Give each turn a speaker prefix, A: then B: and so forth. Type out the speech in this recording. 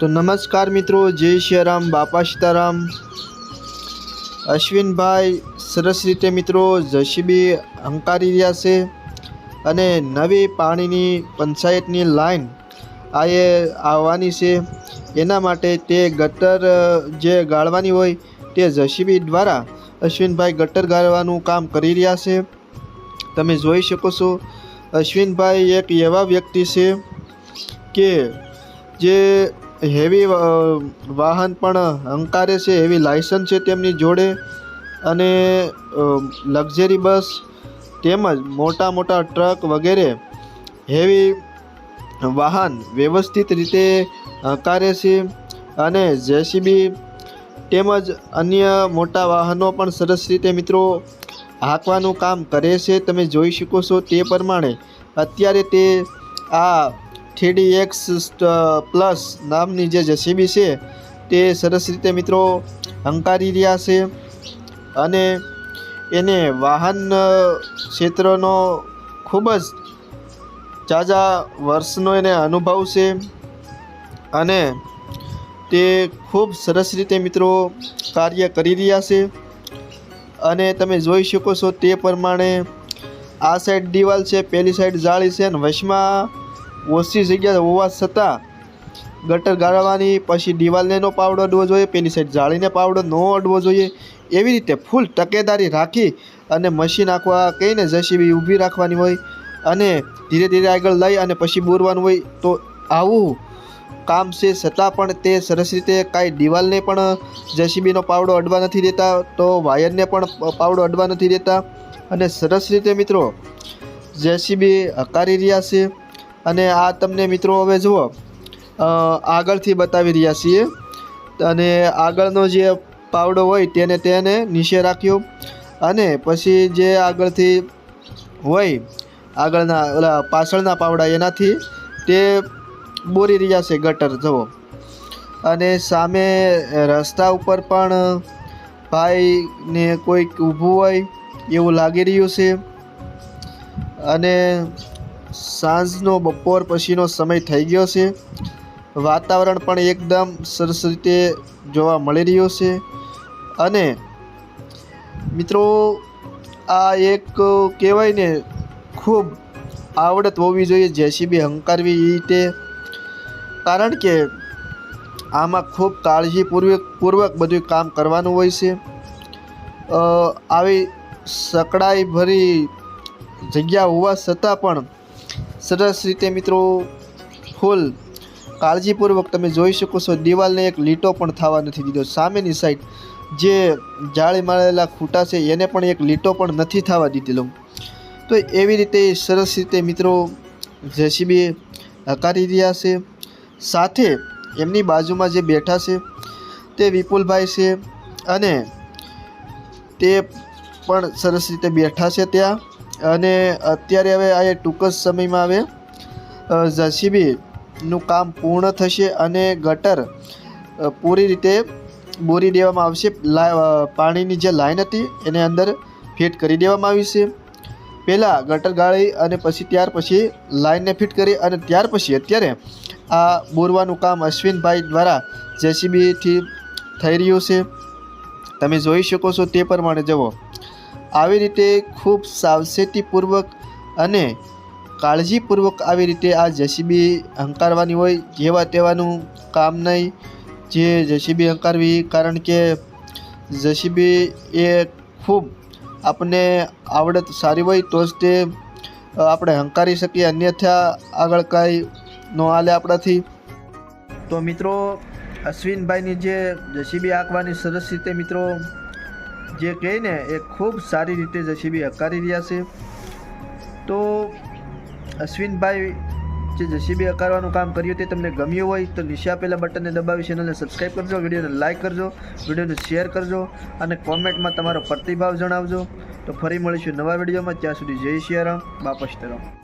A: તો નમસ્કાર મિત્રો, જય સિયારામ બાપા સીતારામ. અશ્વિનભાઈ સરસ રીતે મિત્રો જસીબી હંકારી રહ્યા છે અને નવી પાણીની પંચાયતની લાઈન આ એ આવવાની છે. એના માટે તે ગટર જે ગાળવાની હોય તે જસીબી દ્વારા અશ્વિનભાઈ ગટર ગાળવાનું કામ કરી રહ્યા છે. તમે જોઈ શકો છો, અશ્વિનભાઈ એક એવા વ્યક્તિ છે કે જે હેવી વાહન પણ હંકારે છે, એવી લાયસન્સ છે તેમની જોડે. અને લક્ઝરી બસ તેમજ મોટા મોટા ટ્રક વગેરે હેવી વાહન વ્યવસ્થિત રીતે હંકારે છે. અને જેસીબી તેમજ અન્ય મોટા વાહનો પણ સરસ રીતે મિત્રો હાંકવાનું કામ કરે છે. તમે જોઈ શકો છો તે પ્રમાણે. અત્યારે તે આ થ્રીડી એક્સ પ્લસ નામની જે જેસીબી છે, તે સરસ રીતે મિત્રો હંકારી રહ્યા છે અને એને વાહન ક્ષેત્રનો ખૂબ જ ઝાઝા વર્ષનો એને અનુભવ છે અને તે ખૂબ સરસ રીતે મિત્રો કાર્ય કરી રહ્યા છે અને તમે જોઈ શકો છો તે પ્રમાણે આ સાઈડ દિવાલ છે, પેલી સાઈડ જાળી છે અને વચમાં ઓછી જગ્યા હોવા છતાં ગટર ગાળવાની, પછી દિવાલને નો પાવડો અડવો જોઈએ, પેલી સાઈડ જાળીને પાવડો ન અડવો જોઈએ, એવી રીતે ફૂલ તકેદારી રાખી અને મશીન આખવા કહીને જેસીબી ઊભી રાખવાની હોય અને ધીરે ધીરે આગળ લઈ અને પછી બોરવાનું હોય તો આવું કામ છે છતાં પણ તે સરસ રીતે કાંઈ દિવાલને પણ જેસીબીનો પાવડો અડવા નથી દેતા, તો વાયરને પણ પાવડો અડવા નથી દેતા. અને સરસ રીતે મિત્રો જેસીબી હકારી રહ્યા છે. અને આ તમને મિત્રો હવે જુઓ આગળથી બતાવી રહ્યા છીએ. અને આગળનો જે પાવડો હોય તેને તેને નીચે રાખ્યો. અને પછી જે આગળથી હોય, આગળના, ઓલા પાછળના પાવડા એનાથી તે બોરી રહ્યા છે ગટર, જુઓ. અને સામે રસ્તા ઉપર પણ ભાઈને કોઈક ઊભું હોય એવું લાગી રહ્યું છે. અને સાંજનો બપોર પછીનો સમય થઈ ગયો છે. વાતાવરણ પણ એકદમ સરસ રીતે જોવા મળી રહ્યું છે. અને મિત્રો, આ એક કહેવાય ને ખૂબ આવડત હોવી જોઈએ જેસીબી હંકારવી એ રીતે. કારણ કે આમાં ખૂબ કાળજીપૂર્વક, પૂર્વક બધું કામ કરવાનું હોય છે. આવી સકડાઈ ભરી જગ્યા હોવા છતાં પણ સરસ રીતે મિત્રો, ફૂલ કાળજીપૂર્વક તમે જોઈ શકો છો. દિવાલને એક લીટો પણ થવા નથી દીધો. સામેની સાઈડ જે જાળી મારેલા ખૂટા છે, એને પણ એક લીટો પણ નથી થવા દીધેલો. તો એવી રીતે સરસ રીતે મિત્રો જેસીબી હકારી રહ્યા છે. સાથે એમની બાજુમાં જે બેઠા છે, તે વિપુલભાઈ છે અને તે પણ સરસ રીતે બેઠા છે ત્યાં. અને અત્યારે હવે આ ટૂંક જ સમયમાં હવે જેસીબીનું કામ પૂર્ણ થશે અને ગટર પૂરી રીતે બોરી દેવામાં આવશે. પાણીની જે લાઈન હતી એને અંદર ફિટ કરી દેવામાં આવી છે. પહેલાં ગટર ગાળી અને પછી ત્યાર પછી લાઇનને ફિટ કરી અને ત્યાર પછી અત્યારે આ બોરવાનું કામ અશ્વિનભાઈ દ્વારા જેસીબીથી થઈ રહ્યું છે. તમે જોઈ શકો છો તે પ્રમાણે જુઓ. આવી રીતે ખૂબ સાવચેતીપૂર્વક અને કાળજીપૂર્વક આવી રીતે આ જેસીબી હંકારવાની હોય, જેવા તેવાનું કામ નહીં. જે જેસીબી હંકારવી, કારણ કે જેસીબી એ ખૂબ આપણને આવડત સારી હોય તો જ તે આપણે હંકારી શકીએ. અન્યથા આગળ કાંઈ ન હાલે આપણાથી. તો મિત્રો, અશ્વિનભાઈની જે જેસીબી આંકવાની સરસ રીતે મિત્રો જે કહીને એ ખૂબ સારી રીતે જસીબી હકારી રહ્યા છે. તો અશ્વિનભાઈ જે જસીબી હકારવાનું કામ કર્યું તે તમને ગમ્યું હોય તો નીચે આપેલા બટનને દબાવી ચેનલને સબસ્ક્રાઈબ કરજો, વિડીયોને લાઇક કરજો, વિડીયોને શેર કરજો અને કોમેન્ટમાં તમારો પ્રતિભાવ જણાવજો. તો ફરી મળીશું નવા વિડીયોમાં. ત્યાં સુધી જય સિયારામ બાપા સીતારામ